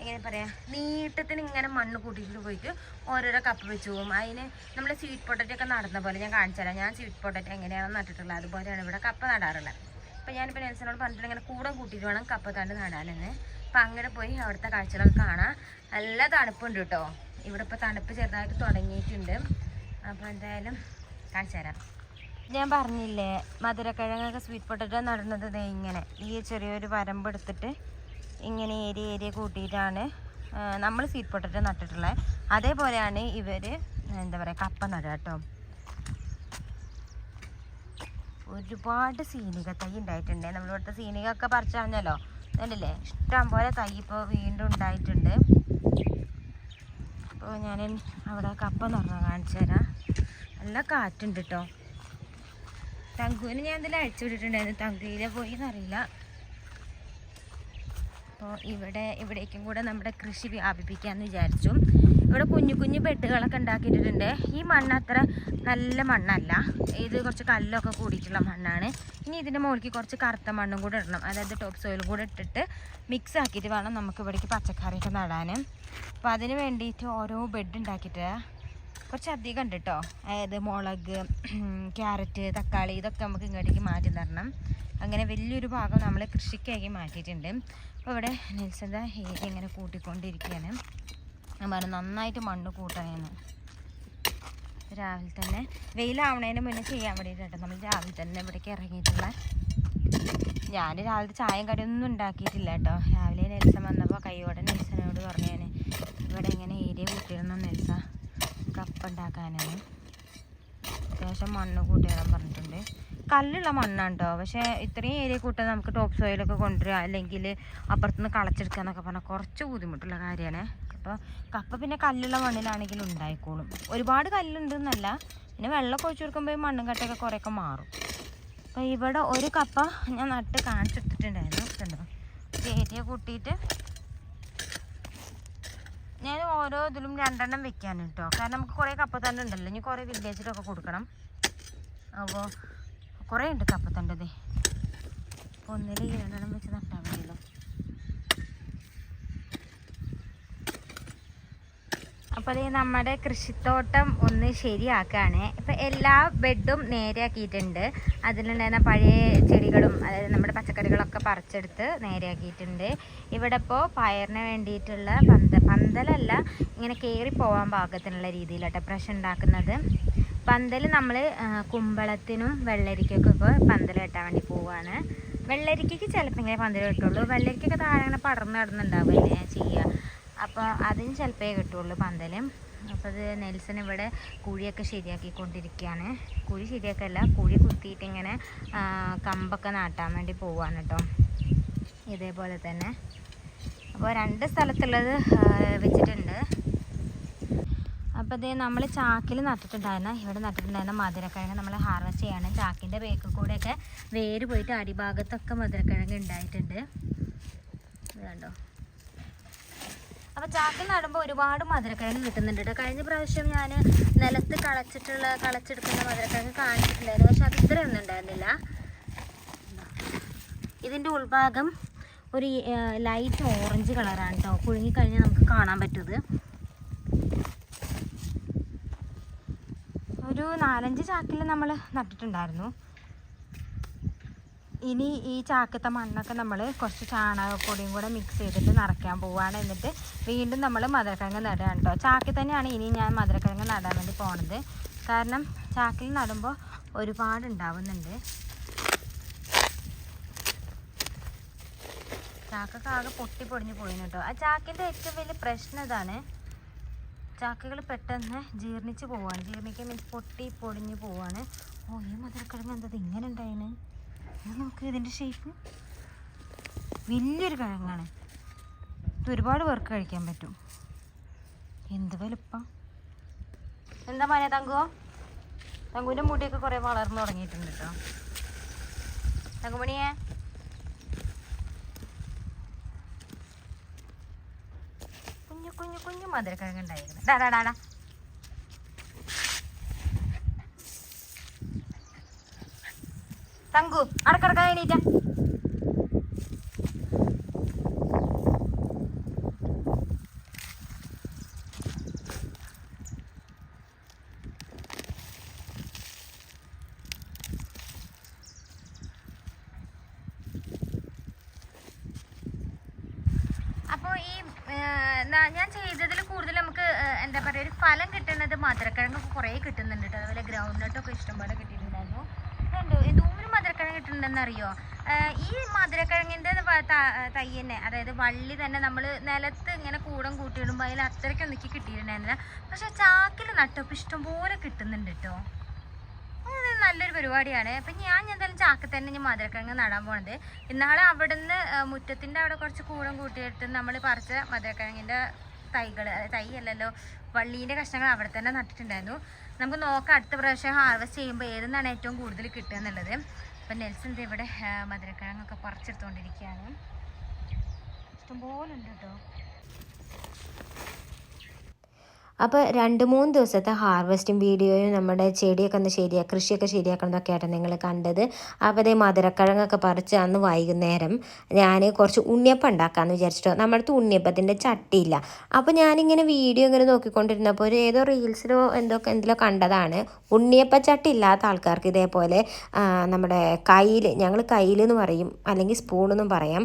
എങ്ങനെ പറയാ നീട്ടത്തിന് ഇങ്ങനെ മണ്ണ് കൂട്ടിയിട്ട് പോയിട്ട് ഓരോരോ കപ്പ് വെച്ച് പോകും. അതിന് നമ്മുടെ സ്വീറ്റ് പൊട്ടറ്റോ ഒക്കെ നടന്ന പോലെ ഞാൻ കാണിച്ചു തരാം. ഞാൻ സ്വീറ്റ് പൊട്ടറ്റോ എങ്ങനെയാണ് നട്ടിട്ടുള്ളത്. അതുപോലെയാണ് ഇവിടെ കപ്പ നടാറുള്ളത്. അപ്പോൾ ഞാനിപ്പോൾ നെൽസനോട് പറഞ്ഞിട്ട് ഇങ്ങനെ കൂടെ കൂട്ടിയിട്ട് വേണം കപ്പ തണ്ട് നടാനെന്ന്. അപ്പം അങ്ങനെ പോയി അവിടുത്തെ കാഴ്ചകളൊക്കെ കാണാം. നല്ല തണുപ്പുണ്ട് കേട്ടോ. ഇവിടെ ഇപ്പോൾ തണുപ്പ് ചെറുതായിട്ട് തുടങ്ങിയിട്ടുണ്ട്. അപ്പോൾ എന്തായാലും കാണിച്ചു തരാം. ഞാൻ പറഞ്ഞില്ലേ മധുരക്കിഴങ്ങൊക്കെ സ്വീറ്റ് പൊട്ടറ്റോ നടുന്നത് ഇങ്ങനെ. ഈ ചെറിയൊരു വരമ്പ് എടുത്തിട്ട് ഇങ്ങനെ ഏരിയ ഏരിയ കൂട്ടിയിട്ടാണ് നമ്മൾ സ്വീറ്റ് പൊട്ടറ്റോ നട്ടിട്ടുള്ളത് അതേപോലെയാണ് ഇവർ എന്താ പറയുക കപ്പ നടുക കേട്ടോ. ഒരുപാട് സീനിക തൈ ഉണ്ടായിട്ടുണ്ട്. നമ്മളിവിടുത്തെ സീനിക ഒക്കെ പറിച്ചു കളഞ്ഞല്ലോ. കണ്ടില്ലേ? ഇഷ്ടം പോലെ തൈ ഇപ്പോൾ വീണ്ടും ഉണ്ടായിട്ടുണ്ട്. അപ്പോൾ ഞാൻ അവിടെ കപ്പ നിറഞ്ഞ കാണിച്ചു തരാം. നല്ല കാറ്റുണ്ട് കേട്ടോ. തങ്കുവിന് ഞാൻ എന്തെങ്കിലും അഴിച്ചു വിട്ടിട്ടുണ്ടായിരുന്നു. തങ്കുവിലെ പോയി എന്നറിയില്ല അപ്പോൾ ഇവിടെ ഇവിടേക്കും കൂടെ നമ്മുടെ കൃഷി വ്യാപിപ്പിക്കാമെന്ന് വിചാരിച്ചു. ഇവിടെ കുഞ്ഞു കുഞ്ഞു ബെഡുകളൊക്കെ ഉണ്ടാക്കിയിട്ടുണ്ട് ഈ മണ്ണ് അത്ര നല്ല മണ്ണല്ല. ഇത് കുറച്ച് കല്ലൊക്കെ കൂടിയിട്ടുള്ള മണ്ണാണ്. ഇനി ഇതിന്റെ മുകളിലേക്ക് കുറച്ച് കറുത്ത മണ്ണും കൂടെ ഇടണം. അതായത് ടോപ്പ് സോയിലും കൂടെ ഇട്ടിട്ട് മിക്സ് ആക്കിയിട്ട് വേണം നമുക്ക് ഇവിടേക്ക് പച്ചക്കറിയൊക്കെ നടാൻ. അപ്പോൾ അതിന് വേണ്ടിയിട്ട് ഓരോ ബെഡ് ഉണ്ടാക്കിയിട്ട് കുറച്ച് അധികം ഉണ്ട് കേട്ടോ അതായത് മുളക് ക്യാരറ്റ് തക്കാളി ഇതൊക്കെ നമുക്ക് ഇങ്ങോട്ടേക്ക് മാറ്റി തരണം. അങ്ങനെ വലിയൊരു ഭാഗം നമ്മൾ കൃഷിക്കായി മാറ്റിയിട്ടുണ്ട്. അപ്പോൾ ഇവിടെ നെൽസന്ത ഇങ്ങനെ കൂട്ടിക്കൊണ്ടിരിക്കുകയാണ്. പറഞ്ഞു നന്നായിട്ട് മണ്ണ് കൂട്ടാനാണ് രാവിലെ തന്നെ വെയിലാവണേനു മുന്നേ ചെയ്യാൻ വേണ്ടിയിട്ടോ നമ്മൾ രാവിലെ തന്നെ ഇവിടേക്ക് ഇറങ്ങിയിട്ടുള്ള. ഞാൻ രാവിലെ ചായയും കടിയൊന്നും ഉണ്ടാക്കിയിട്ടില്ല കേട്ടോ രാവിലെ നെൽസൻ വന്നപ്പോൾ കൈയോടെ നെൽസനോട് പറഞ്ഞു ഞാൻ ഇവിടെ ഇങ്ങനെ ഏരിയ കൂട്ടിയിരുന്നു നെൽസ കപ്പ ഉണ്ടാക്കാനാണ്. അത്യാവശ്യം മണ്ണ് കൂട്ടിയിടാൻ പറഞ്ഞിട്ടുണ്ട്. കല്ലുള്ള മണ്ണാണ് കേട്ടോ പക്ഷേ ഇത്രയും ഏരിയ കൂട്ടാൻ നമുക്ക് ടോപ്പ് സോയിലൊക്കെ കൊണ്ടുവരിക അല്ലെങ്കിൽ അപ്പുറത്തുനിന്ന് കളച്ചെടുക്കുക എന്നൊക്കെ പറഞ്ഞാൽ കുറച്ച് ബുദ്ധിമുട്ടുള്ള കാര്യമാണ്. അപ്പോൾ കപ്പ പിന്നെ കല്ലുള്ള മണ്ണിലാണെങ്കിൽ ഉണ്ടായിക്കോളും. ഒരുപാട് കല്ലുണ്ടെന്നല്ല. പിന്നെ വെള്ളമൊക്കെ ഒഴിച്ചു കൊടുക്കുമ്പോൾ മണ്ണും കട്ടയൊക്കെ കുറേയൊക്കെ മാറും. അപ്പോൾ ഇവിടെ ഒരു കപ്പ ഞാൻ നട്ട് കാണിച്ചെടുത്തിട്ടുണ്ടായിരുന്നു കണ്ടോ? ഏരിയ കൂട്ടിയിട്ട് ഞാൻ ഓരോ ഇതിലും രണ്ടെണ്ണം വെക്കാൻ കേട്ടോ കാരണം നമുക്ക് കുറേ കപ്പത്തണ്ട് ഉണ്ടല്ലോ. ഇനി കുറേ വില്ലേജിലൊക്കെ കൊടുക്കണം. അപ്പോൾ കുറേ ഉണ്ട് കപ്പത്തണ്ടത് ഒന്നിൽ രണ്ടെണ്ണം വെച്ച് നട്ടാൽ മതിയല്ലോ. അപ്പോൾ അതേ നമ്മുടെ കൃഷിത്തോട്ടം ഒന്ന് ശരിയാക്കുകയാണ് ഇപ്പം എല്ലാ ബെഡും നേരെയാക്കിയിട്ടുണ്ട്. അതിലുണ്ടായിരുന്ന പഴയ ചെടികളും അതായത് നമ്മുടെ പച്ചക്കറികളൊക്കെ പറിച്ചെടുത്ത് നേരെയാക്കിയിട്ടുണ്ട്. ഇവിടെ ഇപ്പോൾ പയറിന് വേണ്ടിയിട്ടുള്ള പന്ത പന്തലല്ല ഇങ്ങനെ കയറി പോകാൻ പാകത്തിനുള്ള രീതിയിലാട്ടോ ബ്രഷ് ഉണ്ടാക്കുന്നത്. പന്തൽ നമ്മൾ കുമ്പളത്തിനും വെള്ളരിക്കൊക്കെ ഇപ്പോൾ പന്തൽ കെട്ടാൻ വേണ്ടി പോവുകയാണ് വെള്ളരിക്കയ്ക്ക് ചിലപ്പോൾ ഇങ്ങനെ പന്തൽ കിട്ടുള്ളൂ വെള്ളരിക്കൊക്കെ താഴെ അങ്ങനെ പടർന്ന് കിടന്നുണ്ടാവുമല്ലേ ചെയ്യുക അപ്പോൾ അതിന് ചിലപ്പോഴേ കിട്ടുള്ളൂ പന്തലും. അപ്പോൾ അത് നെൽസൺ ഇവിടെ കുഴിയൊക്കെ ശരിയാക്കിക്കൊണ്ടിരിക്കുകയാണ്. കുഴി ശരിയാക്കല്ല കുഴി കുത്തിയിട്ട് ഇങ്ങനെ കമ്പൊക്കെ നാട്ടാൻ വേണ്ടി പോവാണ് കേട്ടോ. ഇതേപോലെ തന്നെ. അപ്പോൾ രണ്ട് സ്ഥലത്തുള്ളത് വെച്ചിട്ടുണ്ട്. അപ്പോൾ ഇതേ നമ്മൾ ചാക്കിൽ നട്ടിട്ടുണ്ടായിരുന്ന ഇവിടെ നട്ടിട്ടുണ്ടായിരുന്ന മധുരക്കിഴങ്ങ് നമ്മൾ ഹാർവെസ്റ്റ് ചെയ്യാണ് ചാക്കിന്റെ ബേക്കിൽ കൂടെയൊക്കെ വേര് പോയിട്ട് അടിഭാഗത്തൊക്കെ മധുരക്കിഴങ്ങ് ഉണ്ടായിട്ടുണ്ട്. കണ്ടോ? അപ്പോൾ ചാക്കിൽ നടുമ്പോൾ ഒരുപാട് മധുരക്കിഴങ്ങ് കിട്ടുന്നുണ്ട് കേട്ടോ കഴിഞ്ഞ പ്രാവശ്യം ഞാൻ നിലത്ത് കളച്ചിട്ടുള്ള കളച്ചെടുക്കുന്ന മധുരക്കിഴങ്ങ് കാണിച്ചിട്ടുണ്ടായിരുന്നു. പക്ഷെ അത് ഇത്രയൊന്നും ഉണ്ടായിരുന്നില്ല. ഇതിന്റെ ഉൾഭാഗം ഒരു ലൈറ്റ് ഓറഞ്ച് കളറാണ് കേട്ടോ കുഴുങ്ങിക്കഴിഞ്ഞാൽ നമുക്ക് കാണാൻ പറ്റുന്നത്. ഒരു നാലഞ്ച് ചാക്കിൽ നമ്മൾ നട്ടിട്ടുണ്ടായിരുന്നു. ഇനി ഈ ചാക്കത്തെ മണ്ണൊക്കെ നമ്മൾ കുറച്ച് ചാണകപ്പൊടിയും കൂടെ മിക്സ് ചെയ്തിട്ട് നിറയ്ക്കാൻ പോവുകയാണ് എന്നിട്ട് വീണ്ടും നമ്മൾ മധുരക്കിഴങ്ങ് നടുകയാണ് കേട്ടോ. ചാക്കിൽ തന്നെയാണ് ഇനി ഞാൻ മധുരക്കിഴങ്ങ് നടാൻ വേണ്ടി പോണത്. കാരണം ചാക്കിൽ നടുമ്പോൾ ഒരുപാട് ഉണ്ടാവുന്നുണ്ട്. ചാക്കൊക്കെ ആകെ പൊട്ടി പൊടിഞ്ഞ് പോയിന് കേട്ടോ. ആ ചാക്കിന്റെ ഏറ്റവും വലിയ പ്രശ്നം ഇതാണ് ചാക്കുകൾ പെട്ടെന്ന് ജീർണിച്ച് പോവാണ്. ജീർണിക്കാൻ മീൻസ് പൊട്ടി പൊടിഞ്ഞ് പോവാണ്. ഓ ഈ മധുരക്കിഴങ്ങ് എന്തത് ഇങ്ങനെ ഉണ്ടായിന്? നോക്ക് ഇതിന്റെ ഷേപ്പ് വലിയൊരു കിഴങ്ങാണ് ഇത് ഒരുപാട് പേർക്ക് കഴിക്കാൻ പറ്റും. എന്ത് വലുപ്പം. എന്താ മനെ തങ്കു? തങ്കുവിന്റെ മുടിയൊക്കെ കുറേ വളർന്നു തുടങ്ങിയിട്ടുണ്ട് കേട്ടോ തങ്കുമണിയെ. കുഞ്ഞു കുഞ്ഞു കുഞ്ഞു മധുരക്കിഴങ്ങ് ഉണ്ടായിരുന്നു ഡാ ഡാ തങ്കു അടക്കടക്കാൻ എണീറ്റ അപ്പോൾ ഈ ആ, ന- ഞാൻ ചെയ്തതിൽ കൂടുതൽ നമുക്ക് ആ, എന്താ പറയുക ഒരു ഫലം കിട്ടുന്നത് മധുരക്കിഴങ്ങൊക്കെ കുറേ കിട്ടുന്നുണ്ട് കേട്ടോ അതുപോലെ ഗ്രൗണ്ട് നട്ടൊക്കെ ഇഷ്ടംപോലെ കിട്ടിയിട്ടുണ്ടായിരുന്നു കണ്ടോ എന്തോരം മധുരക്കിഴങ്ങ് കിട്ടുന്നുണ്ടെന്ന് അറിയോ ആ, ഈ മധുരക്കിഴങ്ങിന്റെ തൈ തന്നെ അതായത് വള്ളി തന്നെ നമ്മൾ നിലത്ത് ഇങ്ങനെ കൂടം കൂട്ടിയിടുമ്പോൾ അതിൽ അത്രയ്ക്ക് ഒന്നിക്ക് കിട്ടിയിട്ടുണ്ടായിരുന്നില്ല. പക്ഷെ ചാക്കിൽ നട്ടപ്പോൾ ഇഷ്ടംപോലെ കിട്ടുന്നുണ്ട് കേട്ടോ നല്ലൊരു പരിപാടിയാണ്. അപ്പം ഞാൻ എന്തായാലും ചാക്കിൽ തന്നെ ഞാൻ മധുരക്കിഴങ്ങ് നടാൻ പോണത്. ഇന്നാളെ അവിടുന്ന് മുറ്റത്തിന്റെ അവിടെ കുറച്ച് കൂടം കൂട്ടിയിട്ട് നമ്മൾ പറിച്ച മധുരക്കിഴങ്ങിന്റെ തൈകൾ തൈ അല്ലല്ലോ വള്ളീന്റെ കഷ്ണങ്ങൾ അവിടെ തന്നെ നട്ടിട്ടുണ്ടായിരുന്നു. നമുക്ക് നോക്കാം അടുത്ത പ്രാവശ്യം ഹാർവെസ്റ്റ് ചെയ്യുമ്പോൾ ഏതെന്നാണ് ഏറ്റവും കൂടുതൽ കിട്ടുക എന്നുള്ളത്. അപ്പം നെൽസിന്റെ ഇവിടെ മധുരക്കിഴങ്ങൊക്കെ പറിച്ചെടുത്തുകൊണ്ടിരിക്കുകയാണ് ഇഷ്ടംപോലെ ഉണ്ട് കേട്ടോ. അപ്പോൾ രണ്ട് മൂന്ന് ദിവസത്തെ ഹാർവെസ്റ്റും വീഡിയോയും നമ്മുടെ ചെടിയൊക്കെ ഒന്ന് ശരിയാ കൃഷിയൊക്കെ ശരിയാക്കണതൊക്കെ ആയിട്ട് നിങ്ങൾ കണ്ടത്. അപ്പോൾ അതേ മധുരക്കിഴങ്ങൊക്കെ പറിച്ച് അന്ന് വൈകുന്നേരം ഞാൻ കുറച്ച് ഉണ്ണിയപ്പം ഉണ്ടാക്കാമെന്ന് വിചാരിച്ചിട്ടോ. നമ്മുടെ അടുത്ത് ഉണ്ണിയപ്പത്തിന്റെ ചട്ടിയില്ല. അപ്പോൾ ഞാനിങ്ങനെ വീഡിയോ ഇങ്ങനെ നോക്കിക്കൊണ്ടിരുന്നപ്പോൾ ഒരു ഏതോ റീൽസിലോ എന്തോ എന്തിലോ കണ്ടതാണ്. ഉണ്ണിയപ്പ ചട്ടി ഇല്ലാത്ത ആൾക്കാർക്ക് ഇതേപോലെ നമ്മുടെ കയ്യിൽ ഞങ്ങൾ കയ്യിൽ എന്ന് പറയും അല്ലെങ്കിൽ സ്പൂണെന്നും പറയാം.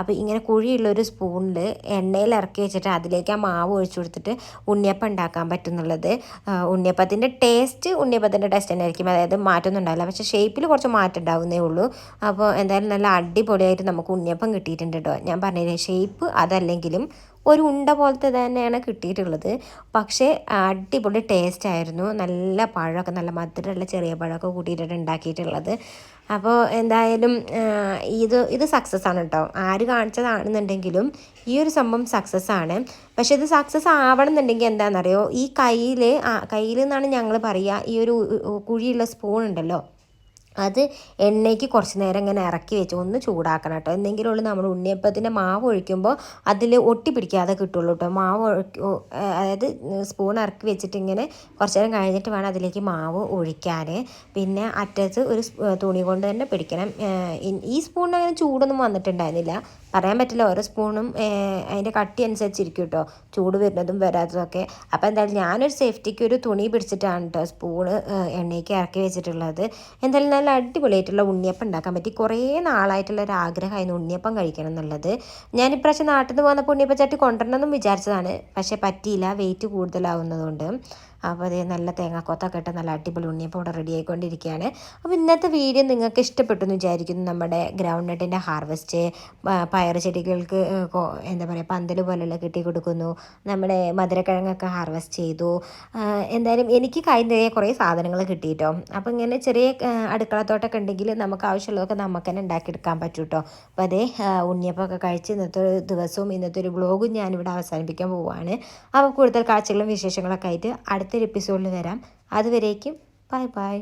അപ്പോൾ ഇങ്ങനെ കുഴിയുള്ളൊരു സ്പൂണിൽ എണ്ണയിൽ ഇറക്കി വെച്ചിട്ട് അതിലേക്ക് ആ മാവ് ഒഴിച്ചു കൊടുത്തിട്ട് ഉണ്ണിയപ്പം ഉണ്ടാക്കാൻ പറ്റുന്നുള്ളത്. ഉണ്ണിയപ്പത്തിന്റെ ടേസ്റ്റ് ഉണ്ണിയപ്പത്തിന്റെ ടേസ്റ്റ് തന്നെ ആയിരിക്കും അതായത് മാറ്റമൊന്നും ഉണ്ടാവില്ല. പക്ഷേ ഷേപ്പിൽ കുറച്ച് മാറ്റം ഉണ്ടാവുന്നേ ഉള്ളൂ. അപ്പോൾ എന്തായാലും നല്ല അടിപൊളിയായിട്ട് നമുക്ക് ഉണ്ണിയപ്പം കിട്ടിയിട്ടുണ്ട് കേട്ടോ. ഞാൻ പറഞ്ഞില്ലേ ഷേപ്പ് അതല്ലെങ്കിലും ഒരു ഉണ്ട പോലത്തെ തന്നെയാണ് കിട്ടിയിട്ടുള്ളത്. പക്ഷേ അടിപൊളി ടേസ്റ്റ് ആയിരുന്നു. നല്ല പഴമൊക്കെ നല്ല മധുരമുള്ള ചെറിയ പഴമൊക്കെ കൂട്ടിയിട്ടാണ് ഉണ്ടാക്കിയിട്ടുള്ളത്. അപ്പോൾ എന്തായാലും ഇത് ഇത് സക്സസ് ആണ് കേട്ടോ ആര് കാണിച്ചതാണെന്നുണ്ടെങ്കിലും ഈ ഒരു സംഭവം സക്സസ് ആണ്. പക്ഷേ ഇത് സക്സസ് ആവണം എന്നുണ്ടെങ്കിൽ എന്താണെന്നറിയോ? ഈ കയ്യിൽ കയ്യിൽ നിന്നാണ് ഞങ്ങൾ പറയുക ഈ ഒരു കുഴിയുള്ള സ്പൂൺ ഉണ്ടല്ലോ. അത് എണ്ണയ്ക്ക് കുറച്ച് നേരം ഇങ്ങനെ ഇറക്കി വെച്ച് ഒന്ന് ചൂടാക്കണം കേട്ടോ. എന്തെങ്കിലും ഉള്ളു നമ്മൾ ഉണ്ണിയപ്പത്തിന്റെ മാവ് ഒഴിക്കുമ്പോൾ അതിൽ ഒട്ടി പിടിക്കാതെ കിട്ടുള്ളൂ കേട്ടോ. മാവ് അതായത് സ്പൂൺ ഇറക്കി വെച്ചിട്ട് ഇങ്ങനെ കുറച്ച് നേരം കഴിഞ്ഞിട്ട് വേണം അതിലേക്ക് മാവ് ഒഴിക്കാൻ. പിന്നെ അറ്റത്ത് ഒരു തുണി കൊണ്ട് തന്നെ പിടിക്കണം. ഈ സ്പൂണിന് അങ്ങനെ ചൂടൊന്നും വന്നിട്ടുണ്ടായിരുന്നില്ല. പറയാൻ പറ്റില്ല. ഓരോ സ്പൂണും അതിന്റെ കട്ടി അനുസരിച്ചിരിക്കും കേട്ടോ ചൂട് വരുന്നതും വരാത്തതൊക്കെ. അപ്പോൾ എന്തായാലും ഞാനൊരു സേഫ്റ്റിക്ക് ഒരു തുണി പിടിച്ചിട്ടാണ് കേട്ടോ സ്പൂണ് എണ്ണയ്ക്ക് ഇറക്കി വെച്ചിട്ടുള്ളത്. എന്തായാലും നല്ല അടിപൊളിയായിട്ടുള്ള ഉണ്ണിയപ്പം ഉണ്ടാക്കാൻ പറ്റി. കുറേ നാളായിട്ടുള്ള ഒരു ആഗ്രഹമായിരുന്നു ഉണ്ണിയപ്പം കഴിക്കണം എന്നുള്ളത്. ഞാൻ ഇപ്രാവശ്യം നാട്ടിൽ നിന്ന് പോകുന്നപ്പോൾ ഉണ്ണിയപ്പം ചട്ടി കൊണ്ടുവരണമെന്നും വിചാരിച്ചതാണ്. പക്ഷേ പറ്റിയില്ല. വെയിറ്റ് കൂടുതലാവുന്നതുകൊണ്ട്. അപ്പോൾ അതേ നല്ല തേങ്ങാക്കൊത്തൊക്കെ ഇട്ട് നല്ല അടിപൊളി ഉണ്ണിയപ്പം ഇവിടെ റെഡി ആയിക്കൊണ്ടിരിക്കുകയാണ്. അപ്പോൾ ഇന്നത്തെ വീഡിയോ നിങ്ങൾക്ക് ഇഷ്ടപ്പെട്ടു എന്ന് വിചാരിക്കുന്നു. നമ്മുടെ ഗ്രൗണ്ട് നട്ടിന്റെ ഹാർവെസ്റ്റ് പയർ ചെടികൾക്ക് എന്താ പറയുക പന്തൽ പോലെയുള്ള കിട്ടി കൊടുക്കുന്നു. നമ്മുടെ മധുരക്കിഴങ്ങൊക്കെ ഹാർവെസ്റ്റ് ചെയ്തു. എന്തായാലും എനിക്ക് കൈ നിറയെ കുറേ സാധനങ്ങൾ കിട്ടിയിട്ടോ. അപ്പോൾ ഇങ്ങനെ ചെറിയ അടുക്കളത്തോട്ടൊക്കെ ഉണ്ടെങ്കിൽ നമുക്ക് ആവശ്യമുള്ളതൊക്കെ നമുക്ക് തന്നെ ഉണ്ടാക്കിയെടുക്കാൻ പറ്റും കേട്ടോ അപ്പോൾ അതേ ഉണ്ണിയപ്പൊക്കെ കഴിച്ച് ഇന്നത്തെ ഒരു ദിവസവും ഇന്നത്തെ ഒരു വ്ളോഗും ഞാനിവിടെ അവസാനിപ്പിക്കാൻ പോവുകയാണ്. അപ്പോൾ കൂടുതൽ കാഴ്ചകളും വിശേഷങ്ങളൊക്കെ ആയിട്ട് അടുത്തൊരു എപ്പിസോഡിൽ വരാം. അതുവരേക്കും ബൈ ബൈ